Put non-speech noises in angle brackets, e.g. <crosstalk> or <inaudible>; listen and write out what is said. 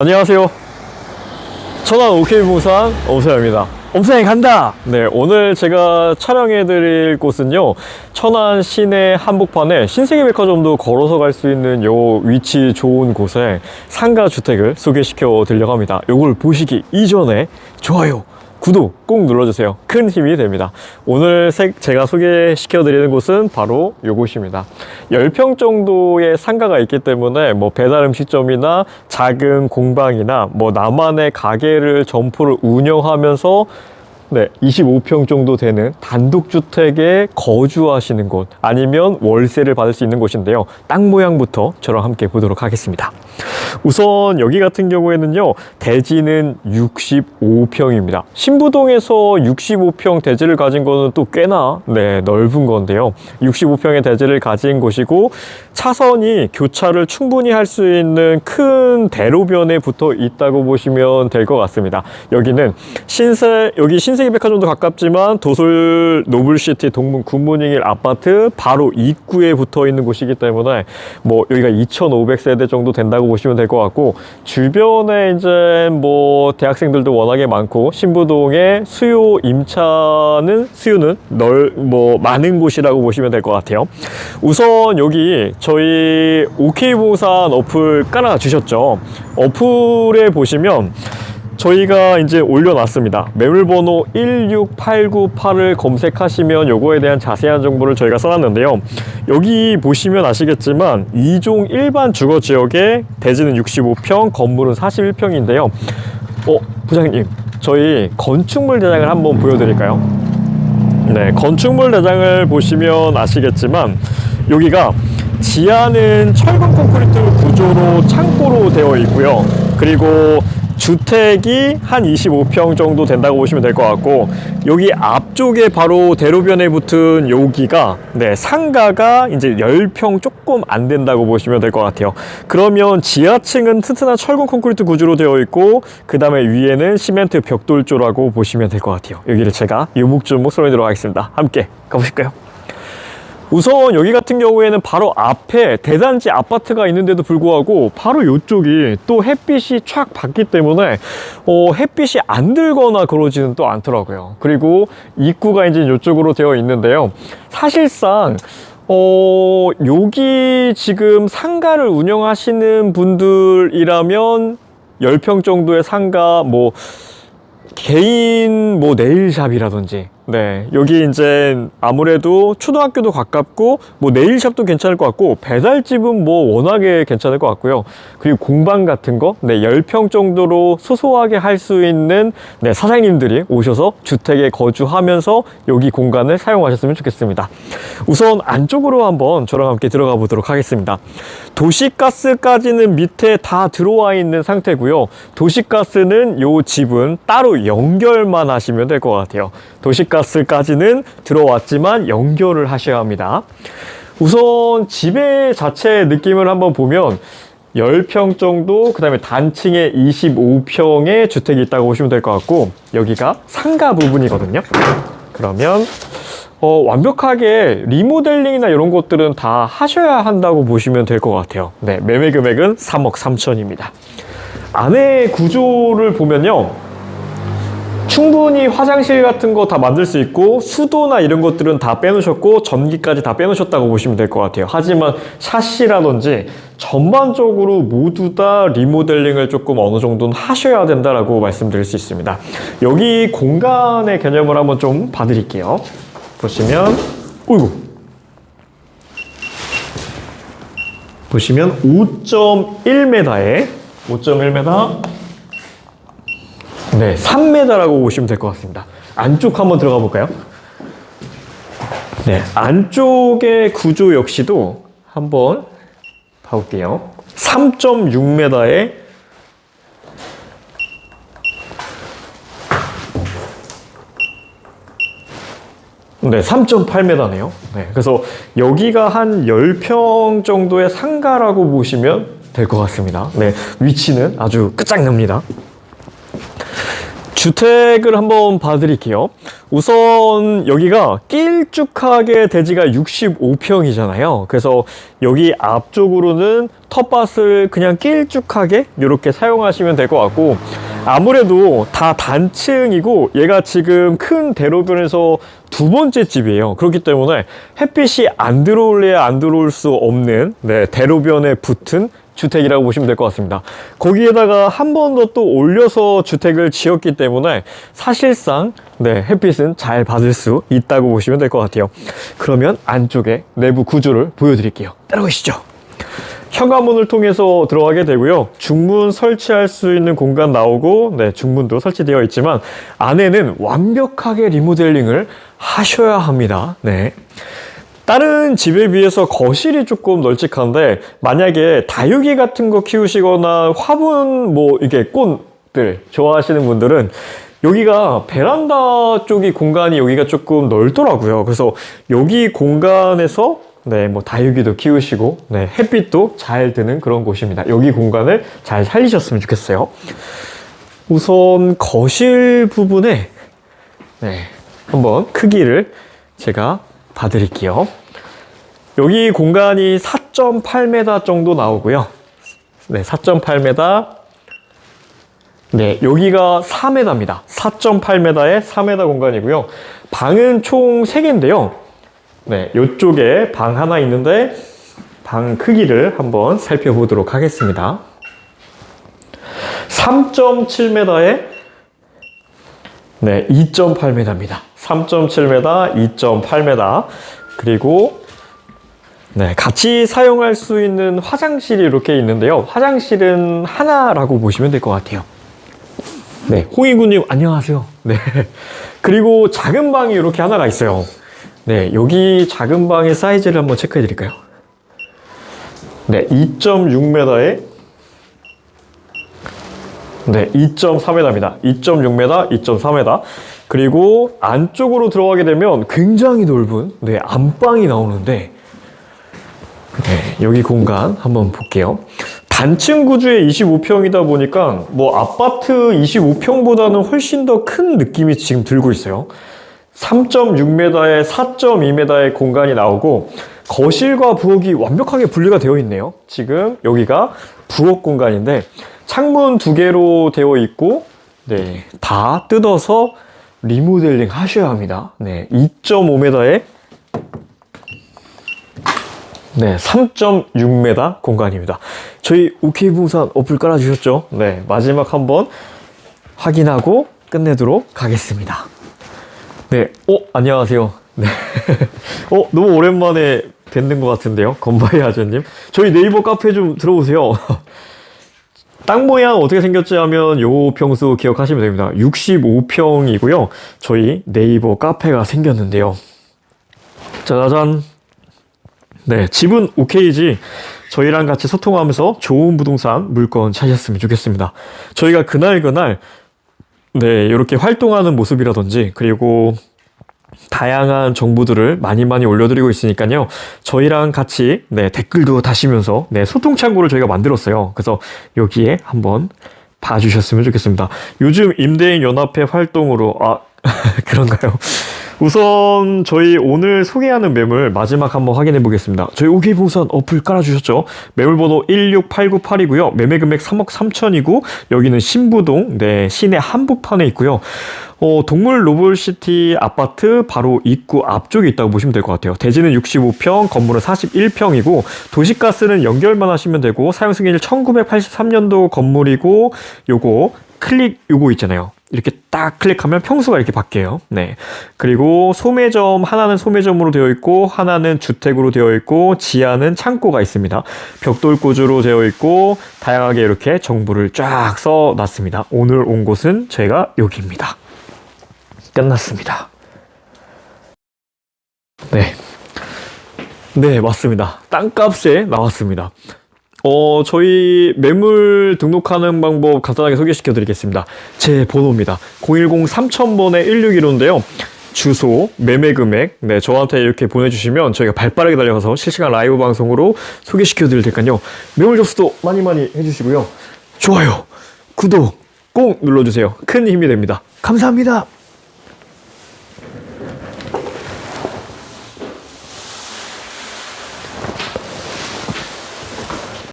안녕하세요. 천안 오케이 부산 오세영입니다. 옴사에 간다! 네, 오늘 제가 촬영해드릴 곳은요, 천안 시내 한복판에 신세계백화점도 걸어서 갈 수 있는 요 위치 좋은 곳에 상가 주택을 소개시켜 드리려고 합니다. 요걸 보시기 이전에 좋아요, 구독 꼭 눌러주세요. 큰 힘이 됩니다. 오늘 세- 제가 소개시켜 드리는 곳은 바로 요곳입니다. 10평 정도의 상가가 있기 때문에 뭐 배달 음식점이나 작은 공방이나 뭐 나만의 가게를 점포를 운영하면서 네, 25평 정도 되는 단독주택에 거주하시는 곳 아니면 월세를 받을 수 있는 곳인데요. 땅 모양부터 저랑 함께 보도록 하겠습니다. 우선 여기 같은 경우에는요, 대지는 65평입니다. 신부동에서 65평 대지를 가진 거는 또 꽤나 네, 넓은 건데요. 65평의 대지를 가진 곳이고 차선이 교차를 충분히 할 수 있는 큰 대로변에 붙어 있다고 보시면 될 것 같습니다. 여기는 신세 여기 신세 계백화점도 가깝지만 도솔 노블시티 동문 굿모닝일 아파트 바로 입구에 붙어 있는 곳이기 때문에 뭐 여기가 2,500세대 정도 된다고 보시면 될 것 같고 주변에 이제 뭐 대학생들도 워낙에 많고 신부동의 수요 임차는 수요는 널뭐 많은 곳이라고 보시면 될 것 같아요. 우선 여기 저희 OK부산 어플 깔아 주셨죠. 어플에 보시면 저희가 이제 올려놨습니다. 매물번호 16898을 검색하시면 요거에 대한 자세한 정보를 저희가 써놨는데요. 여기 보시면 아시겠지만 2종 일반 주거 지역에 대지는 65평, 건물은 41평인데요. 어, 부장님, 저희 건축물 대장을 한번 보여드릴까요? 네, 건축물 대장을 보시면 아시겠지만 여기가 지하는 철근 콘크리트 구조로 창고로 되어 있고요. 그리고 주택이 한 25평 정도 된다고 보시면 될 것 같고 여기 앞쪽에 바로 대로변에 붙은 여기가 네, 상가가 이제 10평 조금 안 된다고 보시면 될 것 같아요. 그러면 지하층은 튼튼한 철근 콘크리트 구조로 되어 있고 그 다음에 위에는 시멘트 벽돌조라고 보시면 될 것 같아요. 여기를 제가 유목주목 설명드리도록 하겠습니다. 함께 가보실까요? 우선 여기 같은 경우에는 바로 앞에 대단지 아파트가 있는데도 불구하고 바로 이쪽이 또 햇빛이 촥 받기 때문에 어, 햇빛이 안 들거나 그러지는 또 않더라고요. 그리고 입구가 이제 이쪽으로 되어 있는데요. 사실상 어, 여기 지금 상가를 운영하시는 분들이라면 10평 정도의 상가 뭐 개인 뭐 네일샵이라든지. 네. 여기 이제 아무래도 초등학교도 가깝고 뭐 네일샵도 괜찮을 것 같고 배달집은 뭐 워낙에 괜찮을 것 같고요. 그리고 공방 같은 거네 10평 정도로 소소하게 할 수 있는 네 사장님들이 오셔서 주택에 거주하면서 여기 공간을 사용하셨으면 좋겠습니다 우선 안쪽으로 한번 저랑 함께 들어가 보도록 하겠습니다. 도시가스까지는 밑에 다 들어와 있는 상태고요. 도시가스는 요 집은 따로 연결만 하시면 될 것 같아요. 도시가스까지는 들어왔지만 연결을 하셔야 합니다. 우선 집의 자체 느낌을 한번 보면 10평 정도, 그 다음에 단층에 25평의 주택이 있다고 보시면 될 것 같고, 여기가 상가 부분이거든요. 그러면, 어, 완벽하게 리모델링이나 이런 것들은 다 하셔야 한다고 보시면 될 것 같아요. 네, 매매 금액은 3억 3천입니다. 안에 구조를 보면요. 충분히 화장실 같은 거 다 만들 수 있고 수도나 이런 것들은 다 빼놓으셨고 전기까지 다 빼놓으셨다고 보시면 될 것 같아요. 하지만 샤시라든지 전반적으로 모두 다 리모델링을 조금 어느 정도는 하셔야 된다라고 말씀드릴 수 있습니다. 여기 공간의 개념을 한번 좀 봐드릴게요. 보시면, 어이구. 보시면 5.1m에 5.1m 네, 3m라고 보시면 될 것 같습니다. 안쪽 한번 들어가 볼까요? 네, 안쪽의 구조 역시도 한번 봐볼게요. 3.6m에 네, 3.8m네요. 네, 그래서 여기가 한 10평 정도의 상가라고 보시면 될 것 같습니다. 네, 위치는 아주 끝장납니다. 주택을 한번 봐드릴게요. 우선 여기가 길쭉하게 대지가 65평이잖아요. 그래서 여기 앞쪽으로는 텃밭을 그냥 길쭉하게 이렇게 사용하시면 될 것 같고 아무래도 다 단층이고 얘가 지금 큰 대로변에서 두 번째 집이에요. 그렇기 때문에 햇빛이 안 들어올래야 안 들어올 수 없는 네, 대로변에 붙은 주택이라고 보시면 될 것 같습니다. 거기에다가 한 번 더 또 올려서 주택을 지었기 때문에 사실상 네, 햇빛은 잘 받을 수 있다고 보시면 될 것 같아요. 그러면 안쪽에 내부 구조를 보여드릴게요. 따라오시죠. 현관문을 통해서 들어가게 되고요. 중문 설치할 수 있는 공간 나오고, 네, 중문도 설치되어 있지만, 안에는 완벽하게 리모델링을 하셔야 합니다. 네. 다른 집에 비해서 거실이 조금 널찍한데, 만약에 다육이 같은 거 키우시거나 화분, 뭐, 이게 꽃들 좋아하시는 분들은 여기가 베란다 쪽이 공간이 여기가 조금 넓더라고요. 그래서 여기 공간에서 네, 뭐 다육이도 키우시고 네, 햇빛도 잘 드는 그런 곳입니다. 여기 공간을 잘 살리셨으면 좋겠어요. 우선 거실 부분에 네, 한번 크기를 제가 봐드릴게요. 여기 공간이 4.8m 정도 나오고요. 네, 4.8m. 네, 여기가 4m입니다. 4.8m에 4m 공간이고요. 방은 총 3개인데요. 네, 이쪽에 방 하나 있는데 방 크기를 한번 살펴보도록 하겠습니다. 3.7m에 네, 2.8m입니다. 3.7m, 2.8m. 그리고 네, 같이 사용할 수 있는 화장실이 이렇게 있는데요. 화장실은 하나라고 보시면 될 것 같아요. 네, 홍희구님 안녕하세요. 네. 그리고 작은 방이 이렇게 하나가 있어요. 네, 여기 작은 방의 사이즈를 한번 체크해 드릴까요? 네, 2.6m에 네, 2.3m입니다. 2.6m, 2.3m. 그리고 안쪽으로 들어가게 되면 굉장히 넓은 네, 안방이 나오는데 네, 여기 공간 한번 볼게요. 단층 구조의 25평이다 보니까 뭐 아파트 25평보다는 훨씬 더 큰 느낌이 지금 들고 있어요. 3.6m에 4.2m의 공간이 나오고 거실과 부엌이 완벽하게 분리가 되어 있네요. 지금 여기가 부엌 공간인데 창문 두 개로 되어 있고 네, 다 뜯어서 리모델링 하셔야 합니다. 네, 2.5m에 네, 3.6m 공간입니다. 저희 OK 부산 어플 깔아주셨죠? 네, 마지막 한번 확인하고 끝내도록 하겠습니다. 네, 어, 안녕하세요. 네. <laughs> 어, 너무 오랜만에 뵙는 것 같은데요. 건바이 아저님. 저희 네이버 카페 좀 들어오세요. <laughs> 땅 모양 어떻게 생겼지 하면 요 평수 기억하시면 됩니다. 65평이고요. 저희 네이버 카페가 생겼는데요. 짜자잔. 네, 집은 오케이지. 저희랑 같이 소통하면서 좋은 부동산 물건 찾으셨으면 좋겠습니다. 저희가 그날 그날 네, 이렇게 활동하는 모습이라든지 그리고 다양한 정보들을 많이 많이 올려드리고 있으니까요. 저희랑 같이 네, 댓글도 다시면서 네, 소통 창구를 저희가 만들었어요. 그래서 여기에 한번 봐주셨으면 좋겠습니다. 요즘 임대인 연합회 활동으로 아 <laughs> 그런가요? 우선 저희 오늘 소개하는 매물 마지막 한번 확인해 보겠습니다. 저희 오케이부산 어플 깔아주셨죠? 매물번호 16898이고요. 매매 금액 3억 3천이고 여기는 신부동 네 시내 한복판에 있고요. 어, 동물 로볼시티 아파트 바로 입구 앞쪽에 있다고 보시면 될 것 같아요. 대지는 65평, 건물은 41평이고 도시가스는 연결만 하시면 되고 사용 승인일 1983년도 건물이고 요거 클릭 요거 있잖아요. 이렇게 딱 클릭하면 평수가 이렇게 바뀌어요. 네. 그리고 소매점, 하나는 소매점으로 되어 있고, 하나는 주택으로 되어 있고, 지하는 창고가 있습니다. 벽돌 구조로 되어 있고, 다양하게 이렇게 정보를 쫙 써 놨습니다. 오늘 온 곳은 제가 여기입니다. 끝났습니다. 네. 네, 맞습니다. 땅값에 나왔습니다. 어, 저희 매물 등록하는 방법 간단하게 소개시켜 드리겠습니다. 제 번호입니다. 010-3000번에 161호인데요. 주소, 매매 금액, 네, 저한테 이렇게 보내주시면 저희가 발 빠르게 달려가서 실시간 라이브 방송으로 소개시켜 드릴 테니까요. 매물 접수도 많이 많이 해주시고요. 좋아요, 구독 꼭 눌러주세요. 큰 힘이 됩니다. 감사합니다.